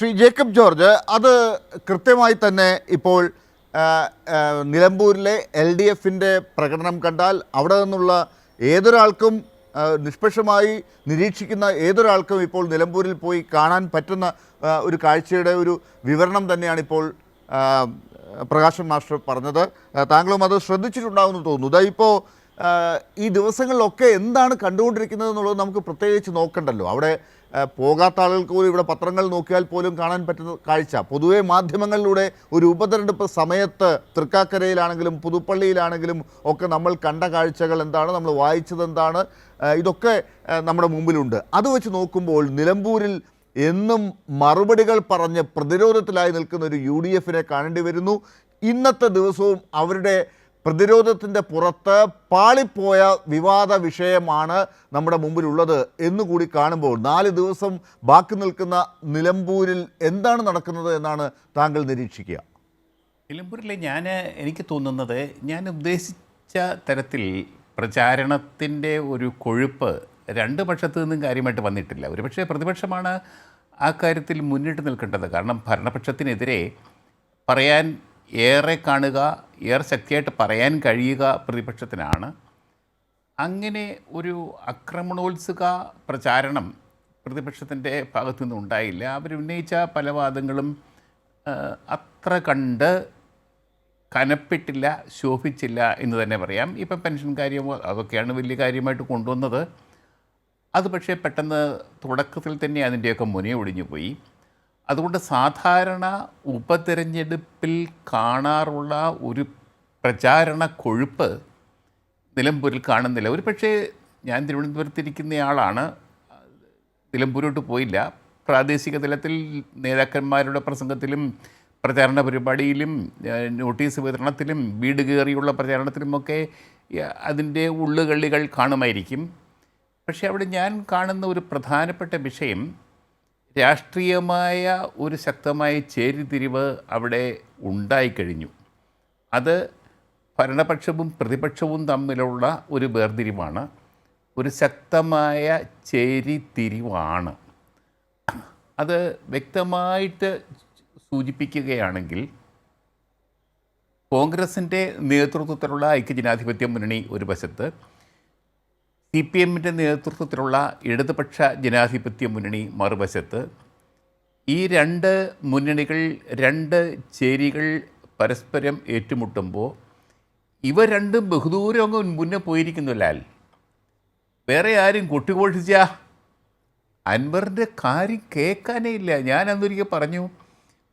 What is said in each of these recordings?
Shri Jacob George അത് കൃത്യമായി തന്നെ ഇപ്പോൾ നിലമ്പൂരിലെ എൽ ഡി എഫിന്റെ പ്രകടനം കണ്ടാൽ അവിടെ നിന്നുള്ള ഏതൊരാൾക്കും നിഷ്പക്ഷമായി നിരീക്ഷിക്കുന്ന ഏതൊരാൾക്കും ഇപ്പോൾ നിലമ്പൂരിൽ പോയി കാണാൻ പറ്റുന്ന ഒരു കാഴ്ചയുടെ ഒരു വിവരണം തന്നെയാണ് ഇപ്പോൾ പ്രകാശൻ മാസ്റ്റർ പറഞ്ഞത്. താങ്കളും അത് ശ്രദ്ധിച്ചിട്ടുണ്ടാവുമെന്ന് തോന്നുന്നു. ഇതാ ഇപ്പോൾ ഈ ദിവസങ്ങളിലൊക്കെ എന്താണ് കണ്ടുകൊണ്ടിരിക്കുന്നത് എന്നുള്ളത് നമുക്ക് പ്രത്യേകിച്ച് നോക്കണ്ടല്ലോ. അവിടെ പോകാത്ത ആളുകൾക്ക് പോലും ഇവിടെ പത്രങ്ങൾ നോക്കിയാൽ പോലും കാണാൻ പറ്റുന്ന കാഴ്ച. പൊതുവെ മാധ്യമങ്ങളിലൂടെ ഒരു ഉപതെരഞ്ഞെടുപ്പ് സമയത്ത് തൃക്കാക്കരയിലാണെങ്കിലും പുതുപ്പള്ളിയിലാണെങ്കിലും ഒക്കെ നമ്മൾ കണ്ട കാഴ്ചകൾ എന്താണ് നമ്മൾ വായിച്ചത് എന്താണ് ഇതൊക്കെ നമ്മുടെ മുമ്പിലുണ്ട്. അത് വെച്ച് നോക്കുമ്പോൾ നിലമ്പൂരിൽ എന്നും മറുപടികൾ പറഞ്ഞ് പ്രതിരോധത്തിലായി നിൽക്കുന്ന ഒരു യു ഡി എഫിനെ കാണേണ്ടി വരുന്നു. ഇന്നത്തെ ദിവസവും അവരുടെ പ്രതിരോധത്തിന്റെ പുറത്ത് പാളിപ്പോയ വിവാദ വിഷയമാണ് നമ്മുടെ മുമ്പിലുള്ളത് എന്നുകൂടി കാണുമ്പോൾ നാല് ദിവസം ബാക്കി നിൽക്കുന്ന നിലമ്പൂരിൽ എന്താണ് നടക്കുന്നത് എന്നാണ് താങ്കൾ നിരീക്ഷിക്കുക. നിലമ്പൂരിലെ ഞാൻ എനിക്ക് തോന്നുന്നത് ഞാൻ ഉദ്ദേശിച്ച തരത്തിൽ പ്രചാരണത്തിന്റെ ഒരു കൊഴുപ്പ് രണ്ട് പക്ഷത്തു നിന്നും കാര്യമായിട്ട് വന്നിട്ടില്ല. ഒരുപക്ഷെ പ്രതിപക്ഷമാണ് ആ കാര്യത്തിൽ മുന്നിട്ട് നിൽക്കേണ്ടത്. കാരണം ഭരണപക്ഷത്തിനെതിരെ പറയാൻ ഏറെ കാണുക ഏറെ ശക്തിയായിട്ട് പറയാൻ കഴിയുക പ്രതിപക്ഷത്തിനാണ്. അങ്ങനെ ഒരു ആക്രമണോത്സുക പ്രചാരണം പ്രതിപക്ഷത്തിന്റെ ഭാഗത്തു ഉണ്ടായില്ല അവരുന്നയിച്ച പല വാദങ്ങളും അത്ര കണ്ട് കനപ്പെട്ടില്ല ശോഭിച്ചില്ല എന്ന് തന്നെ പറയാം. ഇപ്പം പെൻഷൻ കാര്യം അതൊക്കെയാണ് വലിയ കാര്യമായിട്ട് കൊണ്ടുവന്നത്. അത് പക്ഷേ പെട്ടെന്ന് തുടക്കത്തിൽ തന്നെ അതിന്റെയൊക്കെ മുനയൊടിഞ്ഞു പോയി. അതുകൊണ്ട് സാധാരണ ഉപതെരഞ്ഞെടുപ്പിൽ കാണാറുള്ള ഒരു പ്രചാരണ കൊഴുപ്പ് നിലമ്പൂരിൽ കാണുന്നില്ല. ഒരു പക്ഷേ ഞാൻ തിരുവനന്തപുരത്തിരിക്കുന്നയാളാണ്. നിലമ്പൂരോട്ട് പോയില്ല. പ്രാദേശിക തലത്തിൽ നേതാക്കന്മാരുടെ പ്രസംഗത്തിലും പ്രചാരണ പരിപാടിയിലും നോട്ടീസ് വിതരണത്തിലും വീട് കയറിയുള്ള പ്രചാരണത്തിലുമൊക്കെ അതിന്റെ ഉള്ളുകളികൾ കാണുമായിരിക്കും. പക്ഷേ അവിടെ ഞാൻ കാണുന്ന ഒരു പ്രധാനപ്പെട്ട വിഷയം രാഷ്ട്രീയമായ ഒരു ശക്തമായ ചേരിതിരിവ് അവിടെ ഉണ്ടായിക്കഴിഞ്ഞു. അത് ഭരണപക്ഷവും പ്രതിപക്ഷവും തമ്മിലുള്ള ഒരു വേർതിരിവാണ്. ഒരു ശക്തമായ ചേരിതിരിവാണ്. അത് വ്യക്തമായിട്ട് സൂചിപ്പിക്കുകയാണെങ്കിൽ കോൺഗ്രസിന്റെ നേതൃത്വത്തിലുള്ള ഐക്യജനാധിപത്യ മുന്നണി ഒരു വശത്ത് സി പി എമ്മിന്റെ നേതൃത്വത്തിലുള്ള ഇടതുപക്ഷ ജനാധിപത്യ മുന്നണി മറുവശത്ത് ഈ രണ്ട് മുന്നണികൾ രണ്ട് ചേരികൾ പരസ്പരം ഏറ്റുമുട്ടുമ്പോൾ ഇവ രണ്ടും ബഹുദൂരം അങ്ങ് മുന്നേ പോയിരിക്കുന്നു ലാൽ. വേറെ ആരും കൊട്ടിഘോഷിച്ച അൻവറിന്റെ കാര്യം കേൾക്കാനേ ഇല്ല. ഞാൻ അന്നൊരിക്കൽ പറഞ്ഞു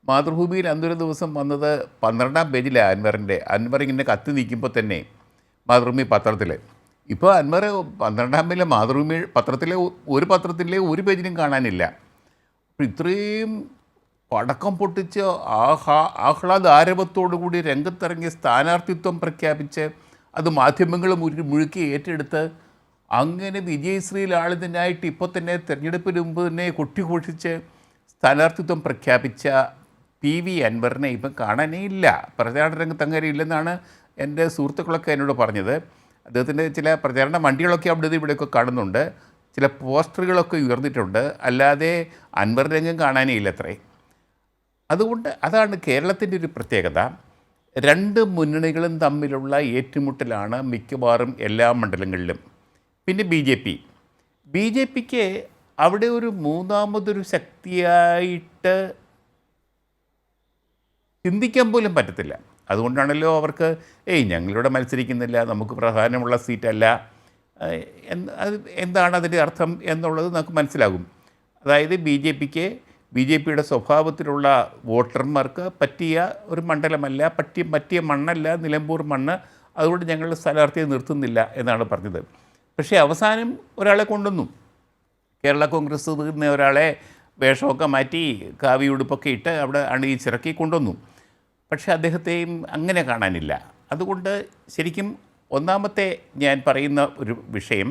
മാതൃഭൂമിയിൽ അന്നൊരു ദിവസം വന്നത് പന്ത്രണ്ടാം പേജിലാണ് അൻവറിന്റെ അൻവർ ഇങ്ങനെ കത്തി നിൽക്കുമ്പോൾ തന്നെ മാതൃഭൂമി പത്രത്തിൽ ഇപ്പോൾ അൻവർ പേരിലെ മാതൃഭൂമി പത്രത്തിലെ ഒരു പത്രത്തിലെ ഒരു പേജിനും കാണാനില്ല. ഇത്രയും പടക്കം പൊട്ടിച്ച് ആഹ്ലാ ആഹ്ലാദാരവത്തോടു കൂടി രംഗത്തിറങ്ങി സ്ഥാനാർത്ഥിത്വം പ്രഖ്യാപിച്ച് അത് മാധ്യമങ്ങൾ മുഴുക്കി ഏറ്റെടുത്ത് അങ്ങനെ വിജയശ്രീലാളിതനായിട്ട് ഇപ്പോൾ തന്നെ തിരഞ്ഞെടുപ്പിന് മുമ്പ് തന്നെ കൊട്ടിഘോഷിച്ച് സ്ഥാനാർത്ഥിത്വം പ്രഖ്യാപിച്ച പി വി അൻവറിനെ ഇപ്പം കാണാനേ ഇല്ല. പ്രചാരണ രംഗത്ത് അങ്ങനെ ഇല്ലെന്നാണ് എന്റെ സുഹൃത്തുക്കളൊക്കെ എന്നോട് പറഞ്ഞത്. അദ്ദേഹത്തിന്റെ ചില പ്രചാരണ വണ്ടികളൊക്കെ അവിടെ ഇവിടെയൊക്കെ കാണുന്നുണ്ട്. ചില പോസ്റ്ററുകളൊക്കെ ഉയർന്നിട്ടുണ്ട്. അല്ലാതെ അൻവർ രംഗം കാണാനേ ഇല്ല അത്രേ അതുകൊണ്ട് അതാണ് കേരളത്തിന്റെ ഒരു പ്രത്യേകത. രണ്ട് മുന്നണികളും തമ്മിലുള്ള ഏറ്റുമുട്ടലാണ് മിക്കവാറും എല്ലാ മണ്ഡലങ്ങളിലും. പിന്നെ B J P. B J പിക്ക് അവിടെ ഒരു മൂന്നാമതൊരു ശക്തിയായിട്ട് ചിന്തിക്കാൻ പോലും പറ്റത്തില്ല. അതുകൊണ്ടാണല്ലോ അവർക്ക് ഏയ് ഞങ്ങളിവിടെ മത്സരിക്കുന്നില്ല നമുക്ക് പ്രധാനമുള്ള സീറ്റല്ല. അത് എന്താണ് അതിന്റെ അർത്ഥം എന്നുള്ളത് നമുക്ക് മനസ്സിലാകും. അതായത് ബി ജെ പിക്ക് ബി ജെ പിയുടെ സ്വഭാവത്തിലുള്ള വോട്ടർമാർക്ക് പറ്റിയ ഒരു മണ്ഡലമല്ല പറ്റിയ പറ്റിയ മണ്ണല്ല നിലമ്പൂർ മണ്ണ് അതുകൊണ്ട് ഞങ്ങൾ സ്ഥാനാർത്ഥിയെ നിർത്തുന്നില്ല എന്നാണ് പറഞ്ഞത്. പക്ഷേ അവസാനം ഒരാളെ കൊണ്ടുവന്നു. കേരള കോൺഗ്രസ് തീർന്ന ഒരാളെ വേഷമൊക്കെ മാറ്റി കാവി ഉടുപ്പൊക്കെ ഇട്ട് അവിടെ അണിയിച്ചിറക്കി കൊണ്ടുവന്നു. പക്ഷേ അദ്ദേഹത്തെയും അങ്ങനെ കാണാനില്ല. അതുകൊണ്ട് ശരിക്കും ഒന്നാമത്തെ ഞാൻ പറയുന്ന ഒരു വിഷയം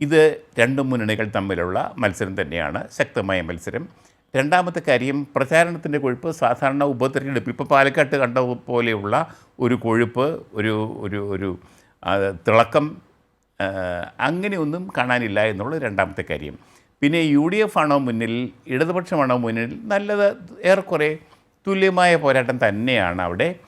ഇത് രണ്ട് മുന്നണികൾ തമ്മിലുള്ള മത്സരം തന്നെയാണ് ശക്തമായ മത്സരം. രണ്ടാമത്തെ കാര്യം പ്രചാരണത്തിന്റെ കൊഴുപ്പ് സാധാരണ ഉപതെരഞ്ഞെടുപ്പ് ഇപ്പോൾ പാലക്കാട്ട് കണ്ട പോലെയുള്ള ഒരു കൊഴുപ്പ് ഒരു ഒരു ഒരു തിളക്കം അങ്ങനെയൊന്നും കാണാനില്ല എന്നുള്ള രണ്ടാമത്തെ കാര്യം. പിന്നെ യു ഡി എഫ് ആണോ മുന്നിൽ ഇടതുപക്ഷമാണോ മുന്നിൽ നല്ലത് ഏറെക്കുറെ തുല്യമായ പോരാട്ടം തന്നെയാണ് അവിടെ